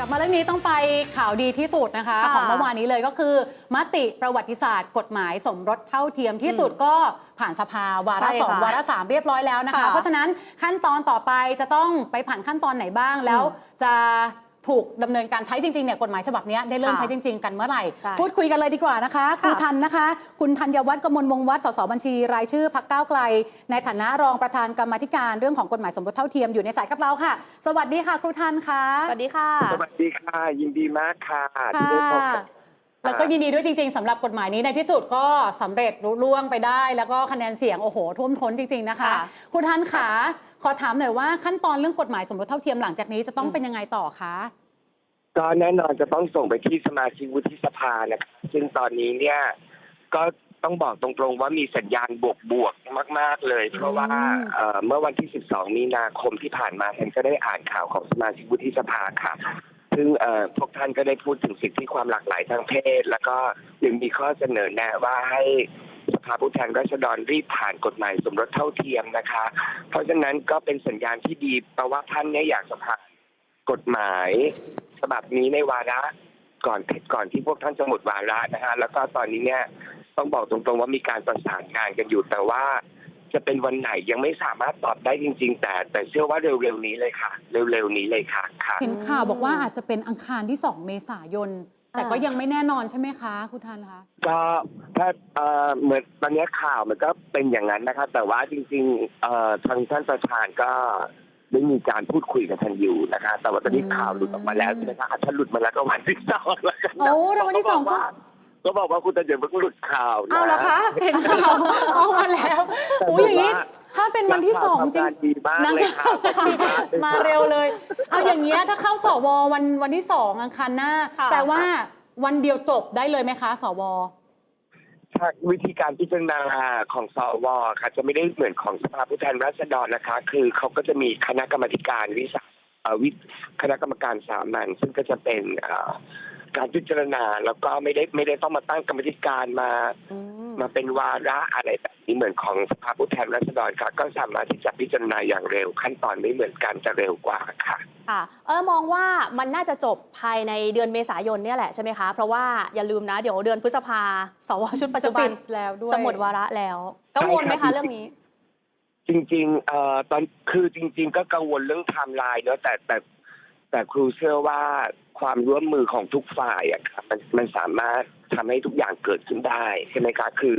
กลับมาเรื่องนี้ต้องไปข่าวดีที่สุดนะคะ ค่ะของเมื่อวานนี้เลยก็คือ มติประวัติศาสตร์ กฎหมายสมรสเท่าเทียมที่สุดก็ผ่านสภาวาระใช่สองค่ะวาระสามเรียบร้อยแล้วนะคะ ค่ะเพราะฉะนั้นขั้นตอนต่อไปจะต้องไปผ่านขั้นตอนไหนบ้างแล้ว จะ ถูกดำเนินการใช้จริงๆเนี่ยกฎหมายฉบับเนี้ยได้เริ่มค่ะใช้จริง ๆ กันเมื่อไหร่ ใช่พูดคุยกันเลยดีกว่านะคะครูทันนะคะ คุณธัญวัฒน์กมลวงศ์วัฒน์สสบัญชี รายชื่อพักก้าวไกล ในฐานะรองประธานกรรมาธิการเรื่องของกฎหมายสมรสเท่าเทียมอยู่ในสายกับเราค่ะ สวัสดีค่ะ ครูทันค่ะ สวัสดีค่ะ สวัสดีค่ะ ยินดีมากค่ะที่ค่ะได้พบกันแล้วก็ยินดีด้วยจริง ๆสำหรับกฎหมายนี้ในที่สุดก็สำเร็จรุ่ล่วงไปได้ แล้วก็คะแนนเสียงโอ้โหท่วมท้นจริง ๆนะคะ ค่ะคุณทันขาขอถามหน่อยว่าขั้นตอนเรื่องกฎหมายสมรสเท่าเทียมหลังจากนี้จะต้องเป็นยังไงต่อคะ ก็แน่นอนจะต้องส่งไปที่สมาชิกวุฒิสภานะครับซึ่งตอนนี้เนี่ยก็ต้องบอกตรงๆว่ามีสัญญาณบวกบวกๆมาก ๆ เลย เพราะว่าอืมเอ่อเมื่อวันที่ 12 มีนาคมที่ผ่านมาฉันก็ได้อ่านข่าวของสมาชิกวุฒิสภาค่ะ ซึ่งเอ่อพวกท่านก็ได้พูดถึงสิทธิความหลากหลายทางเพศ แล้วก็ยังมีข้อเสนอแนะว่าให้สภาผู้แทนราษฎรรีบผ่านกฎหมายสมรสเท่าเทียมนะคะ เพราะฉะนั้นก็เป็นสัญญาณที่ดีแปลว่าท่านเนี่ยอยากจะผ่าน กฎหมายฉบับนี้ในวาระก่อนก่อนที่พวกท่านจะหมดวาระนะฮะแล้วก็ตอนนี้เนี่ยต้องบอกตรงๆว่ามีการประสานงานกันอยู่ แต่ว่าจะเป็นวันไหนยังไม่สามารถตอบได้จริง ๆ แต่ แต่เชื่อว่าเร็วๆนี้เลยค่ะ เร็วๆนี้เลยค่ะค่ะ เห็นข่าวบอกว่าอาจจะเป็นอังคารที่ 2 เมษายน แต่ก็ยังไม่แน่นอนใช่ไหมคะคุณทันคะ ก็ถ้าเอ่อเหมือนตอนนี้ข่าวมันก็เป็นอย่างนั้นนะครับแต่ว่าจริงๆเอ่อทางท่านประธานก็ ได้มีการพูดคุยกับท่านอยู่นะคะ แต่ว่าตอนนี้อืมข่าวหลุดออกมาแล้วใช่ไหมคะอะถ้าหลุดมาแล้วก็วันที่สองแล้วกันนะโอ้แต่วันที่สองก็ ก็บอกว่าคุณตาเจนเพิ่งหลุดข่าวนะเอาเหรอคะเห็นข่าวเอามาแล้วอุ้ยอย่างนี้ถ้าเป็นวันที่สองจริงนักข่าวทำงานดีมากเลยค่ะมาเร็วเลย เอาอย่างเงี้ยถ้าเข้าสววันวันที่สองอังคารหน้าค่ะแปลว่าวันเดียวจบได้เลยไหมคะ สว ถ้าวิธีการพิจารณาของสวค่ะ จะไม่ได้เหมือนของสภาผู้แทนราษฎรนะคะ คือเขาก็จะมีคณะกรรมาธิการวิสาเอ่อวิคณะกรรมการสามัญซึ่งก็จะเป็นเอ่อการพิจารณาแล้วก็ไม่ได้ไม่ได้ต้องมาตั้งกรรมาธิการมาอืมมาเป็นวาระอะไรแบบ นี้เหมือนของสภาผู้แทนราษฎรค่ะ ก็สามารถที่จะพิจารณาอย่างเร็ว ขั้นตอนไม่เหมือนกันจะเร็วกว่าค่ะค่ะเออมองว่ามันน่าจะจบภายในเดือนเมษายนเนี่ยแหละใช่ไหมคะ เพราะว่าอย่าลืมนะ เดี๋ยวเดือนพฤษภาสวชุดปัจจุบันจะปิดแล้วด้วยจะหมดวาระแล้วกังวลไหมใช่ครัคะบเรื่องนี้จริงๆเอ่อตอนคือจริง ๆ ก็กังวลเรื่องไทม์ไลน์เนอะแต่แต่แต่ครูเชื่อว่าความร่วมมือของทุกฝ่ายอะครับมันมันสามารถทำให้ทุกอย่างเกิดขึ้นได้ใช่ไหมคะคือ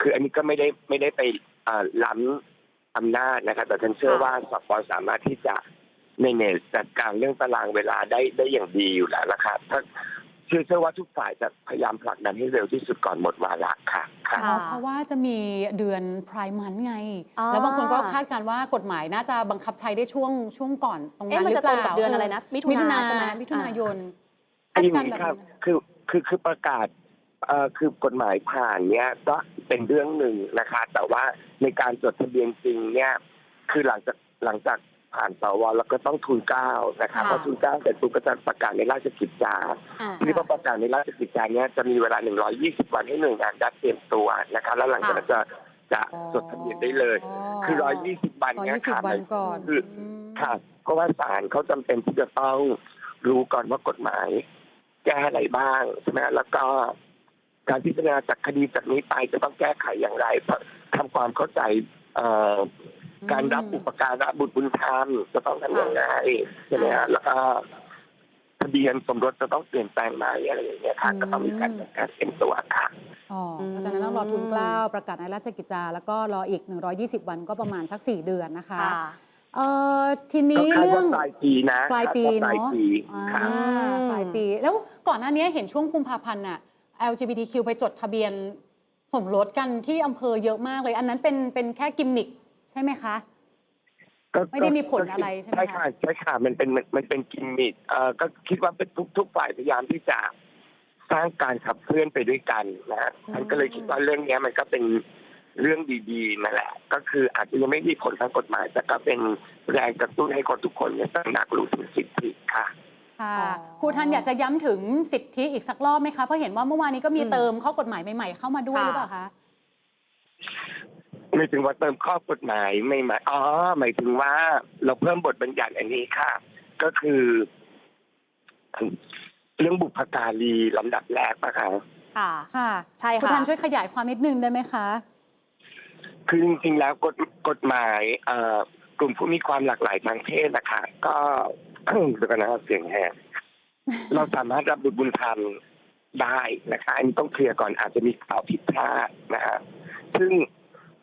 คืออันนี้ก็ไม่ได้ไม่ได้ไปเอ่อล้ำอำนาจนะครับแต่ฉันเชื่อค่ะว่าสปสามารถที่จะในเนจัดการเรื่องตารางเวลาได้ได้อย่างดีอยู่แล้วละครับถ้าเชื่อเชื่อว่าทุกฝ่ายจะพยายามผลักดันให้เร็วที่สุดก่อนหมดวาระค่ะค่ะอ๋อเพราะว่าจะมีเดือนพรายมันไงอ่าแล้วบางคนก็คาดการณ์ว่ากฎหมายน่าจะบังคับใช้ได้ช่วงช่วงก่อนตรงนั้นเอ๊ะมันหรืจะอเปตรงล่ากับเดือนอะไรนะมิถุนามิถุนาใช่ไหมมิถุนายนอันนี้คาดการณ์แบบครับนั้นคือคือคือประกาศเอ่อคือกฎหมายผ่านเนี่ยก็ เป็นเรื่องหนึ่งนะคะ แต่ว่าในการจดทะเบียนจริงเนี่ย คือหลังจากหลังจากผ่านสวแล้วก็ต้องทุนเกล้านะคะค่ะพอทุนเกล้าเสร็จปุ๊บก็จะประกาศในราชกิจจาอ่าทีนี้พอประกาศในราชกิจจาเนี่ยจะมีเวลา 120 วันให้หน่วยงานรัฐเตรียมตัวนะคะ แล้วหลังจากนั้นจะจะจดทะเบียนได้เลย คือ 120 วันร้อยเนี่ยยี่สิบค่ะวันก่อนคือมค่ะเพราะว่าศาลเขาจำเป็นที่จะต้องรู้ก่อนว่ากฎหมาย แก้อะไรบ้างใช่ไหมแล้วก็ การพิจารณาจากคดีจากนี้ไปจะต้องแก้ไขอย่างไรทำความเข้าใจเอ่อการรับอุปการะบุตรบุญธรรมจะต้องทำยังไงใช่ไหมฮะแล้วก็ทะเบียนสมรสจะต้องเปลี่ยนแปลงไหมอะไรอย่างเงี้ยค่ะอืมก็ต้องมีการจัดการเตรียมตัวค่ะอ๋ออมเพราะฉะนั้นต้องรอทุนเกล้าประกาศในราชกิจจา แล้วก็รออีก 120 วันก็ประมาณสัก 4 เดือนนะคะค่ะเอ่อทีก็นี้คาดเรื่อว่างปลายปีนะปลายปีคดว่ปลายเนาะปีอ่าค่ะปลายปีแล้วก่อนหน้านี้เห็นช่วงกุมภาพันธ์น่ะ LGBTQ ไปจดทะเบียนสมรสกันที่อำเภอเยอะมากเลย อันนั้นเป็นเป็นแค่กิมมิคใช่ไหมคะ ก็ไม่ได้มีผลอะไรใช่ไหมคะ ใช่ค่ะใช่ค่ะมันเป็นมันมันเป็นกิมมิคเอ่อก็คิดว่าเป็นทุกทุกฝ่ายพยายามที่จะสร้างการขับเคลื่อนไปด้วยกันนะฮะอืม ฉันก็เลยคิดว่าเรื่องเนี้ยมันก็เป็นเรื่องดีๆนั่นแหละ ก็คืออาจจะยังไม่มีผลทางกฎหมาย แต่ก็เป็นแรงกระตุ้นให้คนทุกคนเนี่ยตระหนักรู้ถึงสิทธิค่ะ ค่ะอ๋อครูทันอยากจะย้ำถึงสิทธิอีกสักรอบไหมคะ เพราะเห็นว่าเมื่อวานนี้ก็มีอืมเติมข้อกฎหมายใหม่ๆ เข้ามาด้วยค่ะหรือเปล่าคะ ไม่ถึงว่าเติมข้อกฎหมายไม่หมายอ๋อหมายถึงว่าเราเพิ่มบทบัญญัติอันนี้ค่ะ ก็คือ เรื่องบุพการีลำดับแรกนะคะ ค่ะ ค่ะใช่คุณค่ะทันช่วยขยายความนิดนึงได้ไหมคะ คือจริงๆแล้วกฎกฎหมายเอ่อกลุ่มผู้มีความหลากหลายทางเพศนะคะ ก็ เดี๋ยวกันนะครับเสียงแหบเราสามารถรับบุตรบุญธรรมได้นะคะอันนี้ต้องเคลียร์ก่อนอาจจะมีข่าวผิดพลาดนะฮะซึ่ง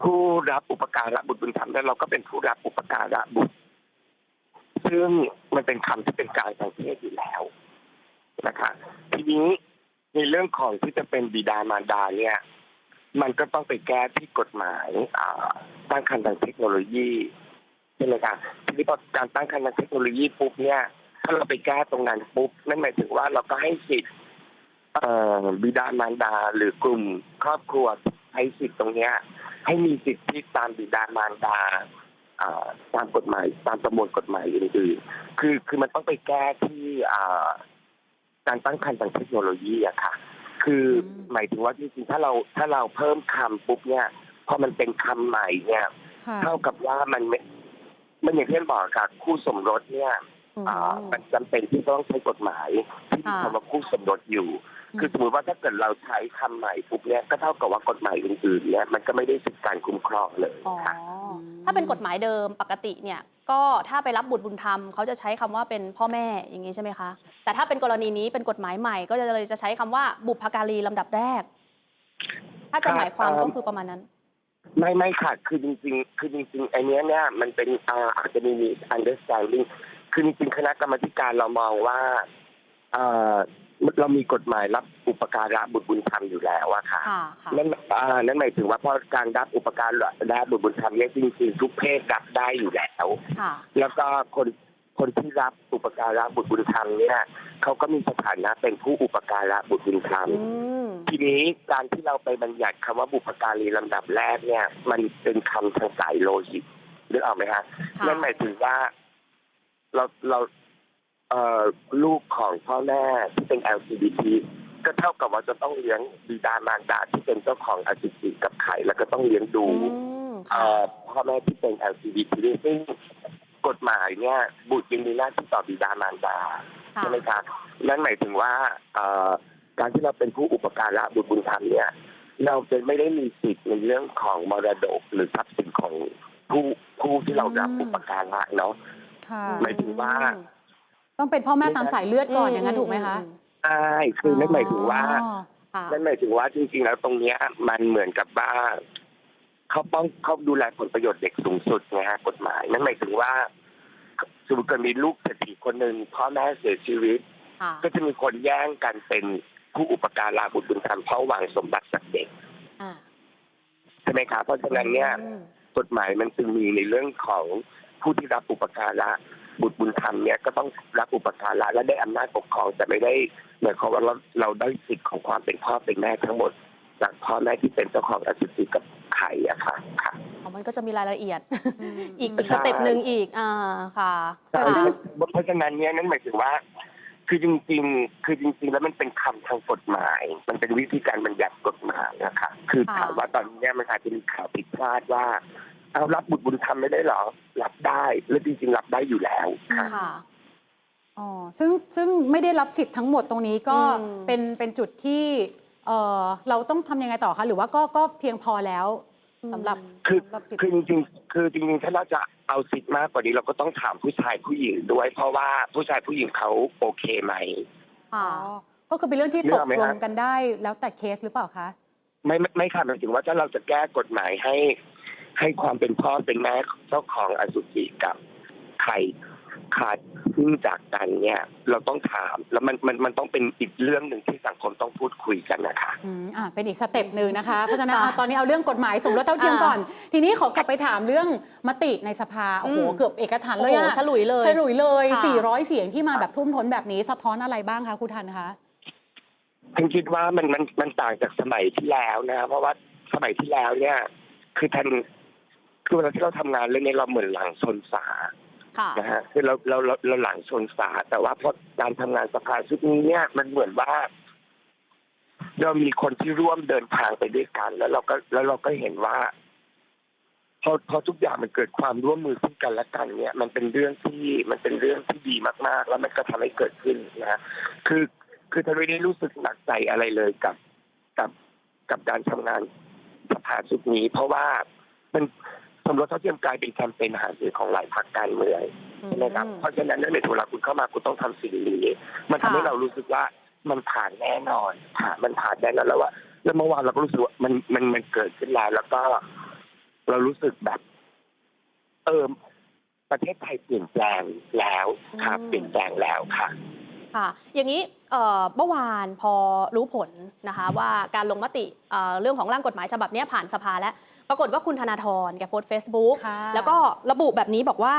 ผู้รับอุปการะบุตรบุญธรรมแล้วเราก็เป็นผู้รับอุปการะบุตร ซึ่งมันเป็นคำที่เป็นกลารทางเพศอยู่แล้วนะคะทีนี้ในเรื่องของที่จะเป็นบิดามารดาเนี่ย มันก็ต้องไปแก้ที่กฎหมายอ่าตั้งครรภ์ทางเทคโนโลยี ใช่ไหมครับทีนี้พอการตั้งครรภ์ทางเทคโนโลยีปุ๊บเนี่ย ถ้าเราไปแก้ตรงนั้นปุ๊บนั่นหมายถึงว่าเราก็ให้สิทธิ์เอ่อบิดามารดาหรือกลุ่มครอบครัวให้สิทธิ์ตรงเนี้ย ให้มีสิทธิตามบิดามารดาอ่าตามกฎหมายตามประมวลกฎหมายอื่นๆคือคือมันต้องไปแก้ที่อ่าการตั้งครรภ์ทางเทคโนโลยีอะค่ะ คืออมหมายถึงว่าจริงๆถ้าเราถ้าเราเพิ่มคำปุ๊บเนี่ยพอมันเป็นคำใหม่เนี่ย ค่ะ เท่ากับว่ามันไม่มันอย่างที่บอกค่ะคู่สมรสเนี่ยอืมอ่ามันจำเป็นที่ต้องใช้กฎหมายที่มีค่ะคำว่าคู่สมรสอยู่ อืม คือสมมติว่าถ้าเกิดเราใช้คำใหม่ปุ๊บเนี่ยก็เท่ากับว่ากฎหมายอื่นๆเนี่ยมันก็ไม่ได้สิทธิการคุ้มครองเลยอ๋อ ค่ะ ถ้าเป็นกฎหมายเดิมปกติเนี่ย ก็ถ้าไปรับบุตรบุญธรรมเขาจะใช้คำว่าเป็นพ่อแม่อย่างนี้ใช่ไหมคะ แต่ถ้าเป็นกรณีนี้เป็นกฎหมายใหม่ ก็จะเลยจะใช้คำว่าบุพการีลำดับแรก ถ้าจะหมายความก็คือประมาณนั้น ไม่ไม่ค่ะคือจริงๆคือจริงๆไอเนี้ยเนี่ยมันเป็นอ่าอาจจะมีมี understanding คือจริงๆคณะกรรมาธิการเรามองว่าอ่าเรามีกฎหมายรับอุปการะบุตรบุญธรรมอยู่แล้วอะค่ะค่ะค่ะนั่นอ่านั่นหมายถึงว่าเพราะการรับอุปการะบุตรบุญธรรมเนี่ยจริงๆทุกเพศรับได้อยู่แล้ว ค่ะ แล้วก็คน คนที่รับอุปการะบุตรบุญธรรมเนี่ยเขาก็มีสถานะเป็นผู้อุปการะบุตรบุญธรรม อืมทีนี้การที่เราไปบัญญัติคำว่าบุพการีลำดับแรกเนี่ย มันเป็นคำทางสายโลหิตนึกออกไหมฮะค่ะนั่นหมายถึงว่าเราเราเอ่อลูกของพ่อแม่ที่เป็น LGBT ก็เท่ากับว่าจะต้องเลี้ยงบิดามารดาที่เป็นเจ้าของอสุจิกับไข่แล้วก็ต้องเลี้ยงดู อืมเอ่ค่ะอพ่อแม่ที่เป็น LGBT ซึ่ง กฎหมายเนี่ยบุตรยังมีหน้าที่ต่อบิดามารดาค่ะใช่ไหมครับนั่นหมายถึงว่าเอ่อการที่เราเป็นผู้อุปการะบุตรบุญธรรมเนี่ย เราจะไม่ได้มีสิทธิ์ในเรื่องของมรดกหรือทรัพย์สินของผู้ผู้ที่เรารับอืมอุปการะเนาะค่ะหมายถึงว่า ต้องเป็นพ่อแม่ตามสายเลือดก่อนอย่างนั้นถูกไหมคะใช่คือนั่นหมายถึงว่าอ๋อค่ะ นั่นหมายถึงว่าจริงๆแล้วตรงเนี้ยมันเหมือนกับว่า เขาป้องเขาดูแลผลประโยชน์เด็กสูงสุดไงฮะกฎหมาย นั่นหมายถึงว่าสมมติเกิดมีลูกเศรษฐีคนหนึ่งพ่อแม่เสียชีวิต ค่ะก็จะมีคนแย่งกันเป็นผู้อุปการะบุตรบุญธรรมเพราะหวังสมบัติจากเด็กอ่าใช่ไหมครับเพราะฉะนั้นเนี่ย อืมกฎหมายมันจึงมีในเรื่องของผู้ที่รับอุปการะบุตรบุญธรรมเนี่ยก็ต้องรับอุปการะและได้อำนาจปกครองแต่ไม่ได้หมายความว่าเราเราได้สิทธิ์ของความเป็นพ่อเป็นแม่ทั้งหมดจากพ่อแม่ที่เป็นเจ้าของอสุจิกับ ไข่อะค่ะค่ะ อ๋อมันก็จะมีรายละเอียดอืมอีกอีกใช่สเต็ปหนึ่งอีก อ่าค่ะแต่แต่ซึ่ง เพราะฉะนั้นเนี่ยนั่นหมายถึงว่า คือจริงๆ คือจริงๆ แล้วมันเป็นคำทางกฎหมาย มันเป็นวิธีการบัญญัติกฎหมายนะคะคือค่ะ ถามว่าตอนนี้มันอาจจะมีข่าวผิดพลาดว่า เอารับบุตรบุญธรรมไม่ได้เหรอ รับได้และจริงๆ รับได้อยู่แล้วค่ะ ค่ะ อ๋อซึ่งซึ่งไม่ได้รับสิทธิ์ทั้งหมดตรงนี้ก็อืม เป็นเป็นจุดที่ เออเราต้องทำยังไงต่อคะหรือว่าก็ก็เพียงพอแล้วสำหรับคือสำหรับสิทธิ์คือจริงๆคือจริงๆถ้าเราจะเอาสิทธิ์มากกว่านี้ เราก็ต้องถามผู้ชายผู้หญิงด้วย เพราะว่าผู้ชายผู้หญิงเขาโอเคไหมค่ะอ๋อก็คือเป็นเรื่องที่เรื่ตองกไหมลฮะงกันได้แล้วแต่เคสหรือเปล่าคะ ไม่ไม่ไม่ค่ะหมายถึงว่าถ้าเราจะแก้กฎหมายให้ ให้ความเป็นพ่อเป็นแม่เจ้าของอสุจิกับไข่ขาด ซึ่งจากกันเนี่ย เราต้องถามแล้วมันมันมันต้องเป็นอีกเรื่องหนึ่งที่สังคมต้องพูดคุยกันนะคะ อืมอ่าเป็นอีกสเต็ปหนึ่งนะคะ เพราะฉะนั้นค่ะอะตอนนี้เอาเรื่องกฎหมายสมรสเท่าเทียมอ่าก่อน ทีนี้ขอกลับไปถามเรื่องมติในสภา โอ้โห อืมเกือบเอกฉันท์โอ้เลยโหอะฉลุยเลยฉลุยเลย ค่ะ 400 เสียงที่มาแบบทุ่มท้นแบบนี้สะท้อนอะไรบ้างคะครูทันคะ ฉันคิดว่ามันมันมันต่างจากสมัยที่แล้วนะเพราะว่าสมัยที่แล้วเนี่ย คือท่านคือเวลาที่เราทำงานเรื่องนี้เราเหมือนหลังชนฝาค่ะ นะฮะคือเราเราเราเราหลังชนฝาแต่ว่าพอการทำงานสภาชุดนี้เนี่ยมันเหมือนว่า เรามีคนที่ร่วมเดินทางไปด้วยกัน แล้วเราก็แล้วเราก็เห็นว่าพอพอทุกอย่างมันเกิดความร่วมมือซึ่งกันและกันเนี่ย มันเป็นเรื่องที่มันเป็นเรื่องที่ดีมาก ๆ แล้วมันก็ทำให้เกิดขึ้นนะฮะคือคือทวีได้รู้สึกหนักใจอะไรเลยกับกับกับการทำงานสภาชุดนี้ เพราะว่ามัน สมรสเท่าเทียมกลายเป็นแคมเปญหาเสียงของหลายพรรคการเมืองใช่ไหมครับเพราะฉะนั้นในเวลาคุณเข้ามาคุณต้องทำสิ่งนี้มันทำให้ค่ะเรารู้สึกว่ามันผ่านแน่นอนผ่านมันผ่านแน่นอนแล้วว่า แล้วเมื่อวานเราก็รู้สึกว่ามันมันมันเกิดขึ้นแล้วแล้วก็ เรารู้สึกแบบ เออประเทศไทยเปลี่ยนแปลงแล้วค่ะเปลี่ยนแปลงแล้วค่ะค่ะ อย่างนี้เอ่อเมื่อวานพอรู้ผลนะคะ ว่าการลงมติเอ่อเรื่องของร่างกฎหมายฉบับเนี้ยผ่านสภาแล้ว ปรากฏว่าคุณธนาธรแกโพสต์ Facebook ค่ะ แล้วก็ระบุแบบนี้บอกว่า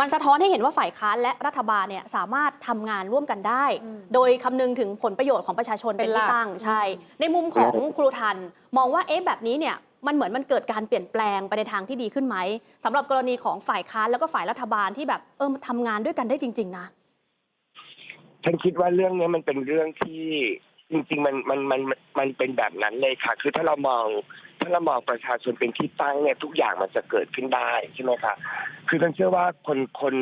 มันสะท้อนให้เห็นว่าฝ่ายค้านและรัฐบาลเนี่ยสามารถทำงานร่วมกันได้ อืมโดยคำนึงถึงผลประโยชน์ของประชาชนเป็เป็นนหลัที่ก ตั้งใช่ ในมุมของครูทันมองว่าเอ๊ะแบบนี้เนี่ยมันเหมือนมันเกิดการเปลี่ยนแปลงไปในทางที่ดีขึ้นไหมสำหรับกรณีของฝ่ายค้านแล้วก็ฝ่ายรัฐบาลที่แบบเออมันทำงานด้วยกันได้จริง ๆ นะ ฉันคิดว่าเรื่องนี้มันเป็นเรื่องที่จริงๆมันมันมันมันเป็นแบบนั้นเลยค่ะ คือถ้าเรามอง ถ้าเรามองประชาชนเป็นที่ตั้งเนี่ยทุกอย่างมันจะเกิดขึ้นได้ใช่ไหมคะคือฉันเชื่อว่าคนคน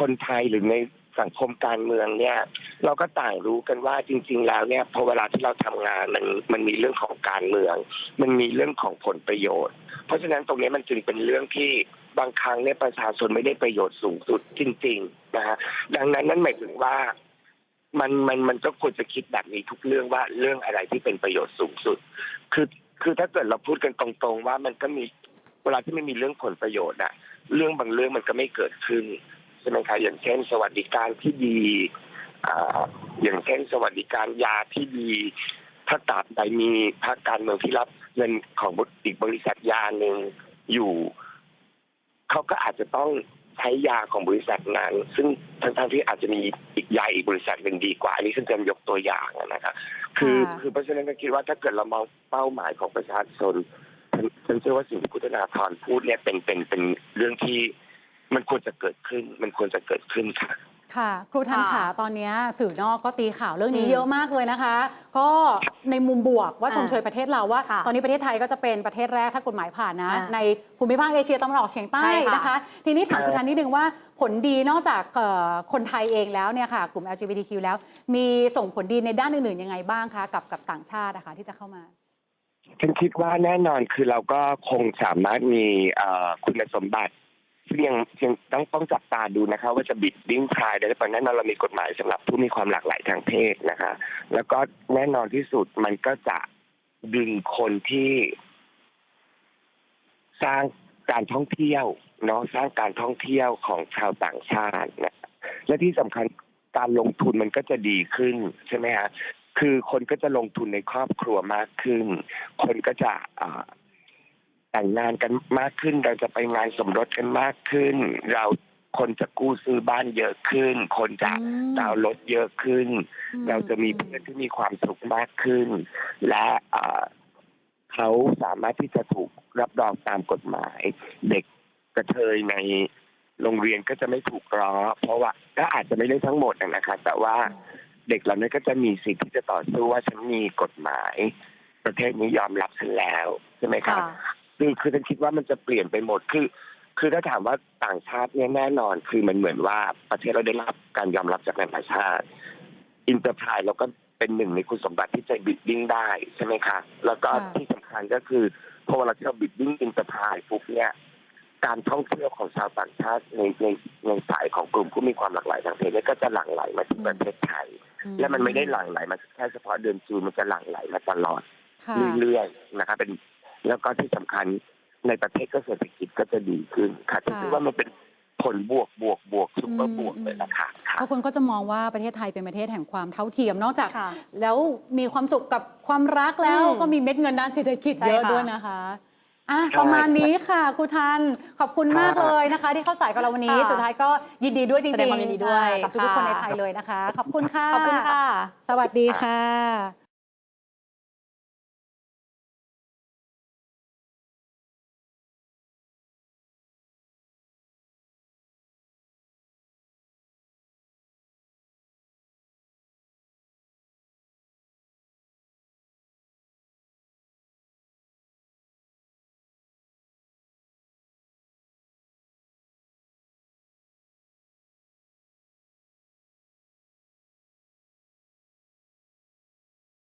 คนไทยหรือในสังคมการเมืองเนี่ย เราก็ต่างรู้กันว่าจริง ๆ แล้วเนี่ยพอเวลาที่เราทำงานมันมันมีเรื่องของการเมือง มันมีเรื่องของผลประโยชน์ เพราะฉะนั้นตรงนี้มันจึงเป็นเรื่องที่บางครั้งเนี่ยประชาชนไม่ได้ประโยชน์สูงสุดจริงๆนะฮะดังนั้นนั่นหมายถึงว่ามันมันมันก็ควรจะคิดแบบนี้ทุกเรื่องว่าเรื่องอะไรที่เป็นประโยชน์สูงสุด คือ คือถ้าเกิดเราพูดกันตรงๆว่ามันก็มีเวลาที่ไม่มีเรื่องผลประโยชน์อะเรื่องบางเรื่องมันก็ไม่เกิดขึ้นใช่ไหมคะอย่างเช่น สวัสดิการที่ดีออย่างเช่นสวัสดิการยาที่ดีถ้าตราบใดมีภาคการเมืองที่รับเงินของอีกบริษัทยาหนึ่งอยู่ เขาก็อาจจะต้อง ใช้ยาของบริษัทนั้น ซึ่งทั้งๆที่อาจจะมีอีกยาอีกบริษัทหนึ่งดีกว่า อันนี้ซึ่งจะยกตัวอย่างนะครับคือค่ะคือเพราะฉะนั้นก็คิดว่าถ้าเกิดเรามองเป้าหมายของประชาชนฉันฉันเชื่อว่าสิ่งที่คุณธนาธรพูดเนี่ยเป็นเป็นเป็นเรื่องที่มันควรจะเกิดขึ้น มันควรจะเกิดขึ้นค่ะ ค่ะ ครูทันค่ะขาตอนนี้สื่อนอกก็ตีข่าวเรื่องนี้อืมเยอะมากเลยนะคะ ก็ในมุมบวกว่าอ่าชมเชยประเทศเราว่าค่ะตอนนี้ประเทศไทยก็จะเป็นประเทศแรกถ้ากฎหมายผ่านนะอ่าในภูมิภาคเอเชียตะวันออกเฉียงใต้ใช่ค่ะนะคะ ทีนี้ถามครูทันนิดนึงว่าผลดีนอกจากเอ่อคนไทยเองแล้วเนี่ยค่ะ กลุ่ม LGBTQ แล้ว มีส่งผลดีในด้านอื่นๆยังไงบ้างคะกับกับต่างชาตินะคะที่จะเข้ามาฉันคิดว่าแน่นอนคือเราก็คงสามารถมีเอ่อคุณสมบัติซึ่ง ยังยังต้องต้องจับตาดูนะคะ ว่าจะบิดดิ้งพายได้หรือเปล่าแน่นอนเรามีกฎหมายสำหรับผู้มีความหลากหลายทางเพศนะคะ แล้วก็แน่นอนที่สุดมันก็จะดึงคนที่สร้างการท่องเที่ยวเนาะสร้างการท่องเที่ยวของชาวต่างชาตินะและที่สำคัญการลงทุนมันก็จะดีขึ้นใช่ไหมฮะคือคนก็จะลงทุนในครอบครัวมากขึ้น คนก็จะอ่า แต่งงานกันมากขึ้น เราจะไปงานสมรสกันมากขึ้น เราคนจะกู้ซื้อบ้านเยอะขึ้น คนจะอืมดาวน์รถเยอะขึ้นอืมเราจะมีเพื่อนที่มีความสุขมากขึ้น และอ่าเขาสามารถที่จะถูกรับรองตามกฎหมาย เด็กกระเทยในโรงเรียนก็จะไม่ถูกล้อเพราะว่าก็อาจจะไม่ได้ทั้งหมดนะคะแต่ว่าเด็กเหล่านั้นก็จะมีสิทธิ์ที่จะต่อสู้ว่าฉันมีกฎหมาย ประเทศนี้ยอมรับฉันแล้วใช่ไหมครับ คือคือฉันคิดว่ามันจะเปลี่ยนไปหมดคือ คือถ้าถามว่าต่างชาติเนี่ยแน่นอน คือมันเหมือนว่าประเทศเราได้รับการยอมรับจากนานาชาติ อินเตอร์พายเราก็เป็นหนึ่งในคุณสมบัติที่จะบิดดิ้งได้ใช่ไหมคะ แล้วก็ค่ะที่สำคัญก็คือพอเวลาที่เราบิดดิ้งอินเตอร์พายปุ๊บเนี่ยการท่องเที่ยวของชาวต่างชาติในในในสายของกลุ่มผู้มีความหลากหลายทางเพศเนี่ยก็จะหลั่งไหลมาที่ประเทศไทย และมันไม่ได้หลั่งไหลมาแค่เฉพาะเดือนจูนมันจะหลั่งไหลมาตลอดค่ะเรื่อยๆนะครับเป็น แล้วก็ที่สำคัญในประเทศก็เศรษฐกิจก็จะดีขึ้นค่ะฉันคิดว่ามันเป็นผลบวกบวกบวกซุปเปอร์บวกเลยนะคะค่ะเพราะคนก็จะมองว่าประเทศไทยเป็นประเทศแห่งความเท่าเทียมนอกจากค่ะแล้วมีความสุขกับความรักแล้วอืมก็มีเม็ดเงินด้านเศรษฐกิจใช่เยอะค่ะด้วยนะคะอะใช่ประมาณนี้ค่ะครูทัน ขอบคุณมากค่ะเลยนะคะ ที่เข้าสายกับเราวันนี้ค่ะสุดท้ายก็ยินดีด้วยจริงๆแสดงความยินดีด้วยกับทุกๆคนในค่ะไทยเลยนะคะ ขอบคุณค่ะ ขอบคุณค่ะ สวัสดีค่ะ